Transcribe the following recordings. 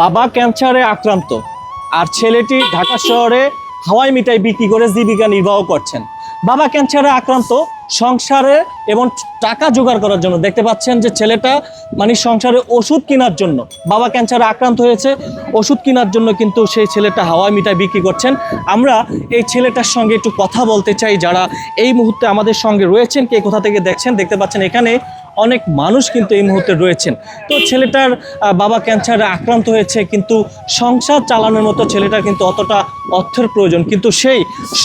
বাবা ক্যান্সারে আক্রান্ত আর ছেলেটি ঢাকা শহরে হাওয়াই মিঠাই বিক্রি করে জীবিকা নির্বাহ করছেন। বাবা ক্যান্সারে আক্রান্ত, সংসারে এবং টাকা জোগাড় করার জন্য। দেখতে পাচ্ছেন যে ছেলেটা মানে সংসারে ওষুধ কেনার জন্য। বাবা ক্যান্সারে আক্রান্ত হয়েছে, ওষুধ কেনার জন্য কিন্তু সেই ছেলেটা হাওয়াই মিঠাই বিক্রি করছেন। আমরা এই ছেলেটার সঙ্গে একটু কথা বলতে চাই, যারা এই মুহূর্তে আমাদের সঙ্গে রয়েছেন, কে কোথা থেকে দেখছেন, দেখতে পাচ্ছেন এখানে অনেক মানুষ কিন্তু এই মুহূর্তে রয়েছেন। তো ছেলেটার বাবা ক্যান্সারে আক্রান্ত হয়েছে কিন্তু সংসার চালানোর মতো ছেলেটার কিন্তু অতটা অর্থের প্রয়োজন। কিন্তু সেই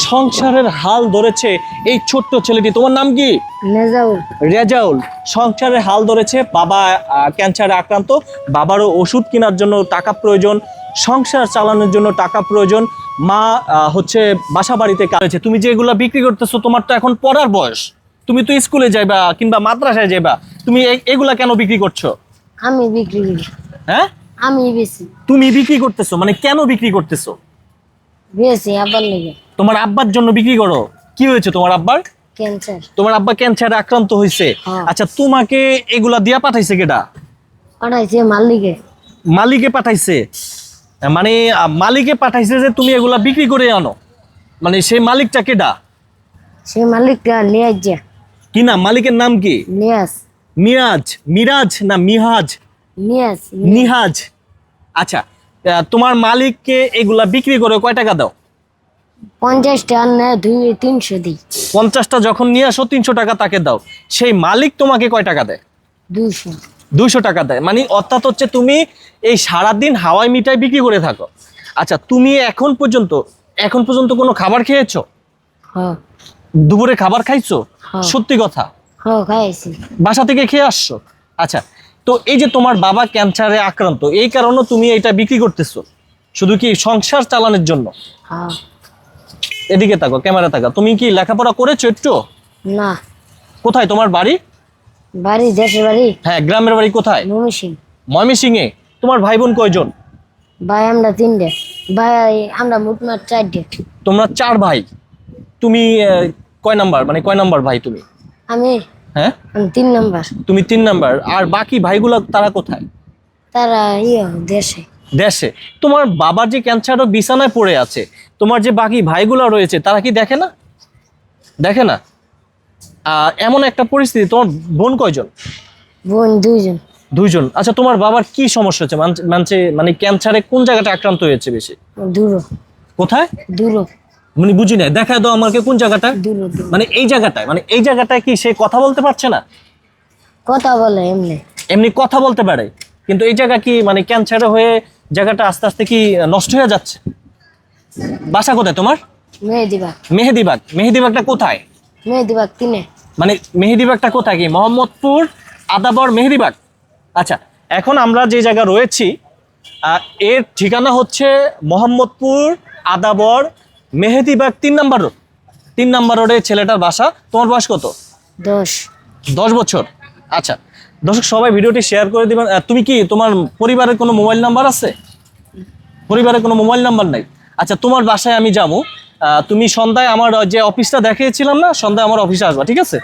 সংসারের হাল ধরেছে এই ছোট্ট ছেলেটি। তোমার নাম কি? রেজাউল। রেজাউল। সংসারের হাল ধরেছে বাবা ক্যান্সারে আক্রান্ত বাবারও ওষুধ কেনার জন্য টাকা প্রয়োজন সংসার চালানোর জন্য টাকা প্রয়োজন মা হচ্ছে বাসা বাড়িতে কাজ তুমি যেগুলো বিক্রি করতেছো তোমার তো এখন পড়ার বয়স। তুমি তো স্কুলে যাইবা কিংবা মাদ্রাসায় যাইবা তুমি এগুলা কেন বিক্রি করছ? আমি বিক্রি করি। হ্যাঁ? আমি বেশি তুমি বিক্রি করতেছো মানে কেন বিক্রি করতেছো? বেশি আবার লেগে। তোমার আব্বার জন্য বিক্রি করো। কি হয়েছে তোমার আব্বার? ক্যান্সার। তোমার আব্বা ক্যান্সারে আক্রান্ত হয়েছে। হ্যাঁ। আচ্ছা তোমাকে এগুলা দিয়া পাঠাইছে কেটা পাঠাইছে মালিকে মালিকে পাঠাইছে। মানে মালিকে পাঠাইছে যে তুমি এগুলা বিক্রি করে আনো। মানে সেই মালিকটা কেডা? সেই মালিকটা লিয়াজ যা কি না মালিকের নাম কি? নিয়াস মিরাজ। মিরাজ না মিহাজ? নিয়াস নিহাজ। আচ্ছা তোমার মালিককে এগুলা বিক্রি করে কয় টাকা দাও? পঞ্চাশ না দুই তিনশো দিই। পঞ্চাশটা যখন নিয়ে আসো তিনশো টাকা তাকে দাও। সেই মালিক তোমাকে কয় টাকা দেয়? দুশো দুইশো টাকা দেয়। মানে অর্থাৎ হচ্ছে তুমি এই সারাদিন হাওয়াই মিঠাই বিক্রি করে থাকো। আচ্ছা তুমি এখন পর্যন্ত এখন পর্যন্ত কোনো খাবার খেয়েছো? হ দুপুরে খাবার খাইছো? হ্যাঁ। সত্যি কথা? বাসা থেকে খেয়ে আসছো? আচ্ছা তো এই যে তোমার বাবা ক্যান্সারে আক্রান্ত এই কারণে তুমি এটা বিক্রি করতেছো। শুধু কি সংসার চালানোর জন্য? এদিকে তাকো ক্যামেরা তাকা তুমি কি লেখাপড়া করেছ একটু? না। কোথায়? তোমার বাড়ি? বাড়ি দেশের বাড়ি। হ্যাঁ গ্রামের বাড়ি কোথায়? মমিসিং এ তোমার ভাই বোন কয়জন? ভাই আমরা তিনটে। ভাই আমরা মোটমাট চারটে। তোমরা চার ভাই। তুমি কয় নাম্বার? মানে কয় নাম্বার ভাই তুমি? আমি? হ্যাঁ? আমি তিন নম্বর। তুমি তিন নাম্বার। আর বাকি ভাইগুলো তারা কোথায়? তারা ইয়ে দেশে। দেশে। তোমার বাবার যে ক্যান্সারও বিছানায় পড়ে আছে তোমার যে বাকি ভাইগুলো রয়েছে তারা কি দেখে না? দেখে না? এমন একটা পরিস্থিতি তোমার বোন কয়জন? বোন দুইজন। দুইজন। আচ্ছা তোমার বাবার কি সমস্যা হচ্ছে? মানছে মানে ক্যান্সারে কোন জায়গাটা আক্রান্ত হয়েছে বেশি? দূরো। কোথায়? দূরো। মানে বুঝি না দেখা দাও আমাকে কোন জায়গাটা মানে এই জায়গাটায় মানে এই জায়গাটায় কি সে কথা বলতে পারছে না? কথা বলে এমনি। এমনি কথা বলতে পারে কিন্তু এই জায়গা কি মানে ক্যান্সার হয়ে জায়গাটা আস্তে আস্তে কি নষ্ট হয়ে যাচ্ছে? বাসা কোথায় তোমার? মেহেদিবাগ। মেহেদিবাগ। মেহেদিবাগটা কোথায়? মেহেদিবাগ তিনে। মানে মেহেদিবাগটা কোথায় কি? মোহাম্মদপুর আদাবর মেহেদিবাগ? আচ্ছা এখন আমরা যে জায়গা রয়েছি এর ঠিকানা হচ্ছে মোহাম্মদপুর আদাবর মেহেদিবাগ তিন নাম্বার রোড তিন নাম্বার রোডে ছেলেটার বাসা তোমার বয়স কত? দশ। দশ বছর। আচ্ছা দর্শক সবাই ভিডিওটি শেয়ার করে দিবেন। তুমি কি তোমার পরিবারের কোনো মোবাইল নাম্বার আছে? পরিবারের কোনো মোবাইল নাম্বার নাই? আচ্ছা তোমার বাসায় আমি যাব। তুমি সন্ধ্যায় আমার যে অফিসটা দেখিয়েছিলাম না সন্ধ্যায় আমার অফিসে আসবা ঠিক আছে?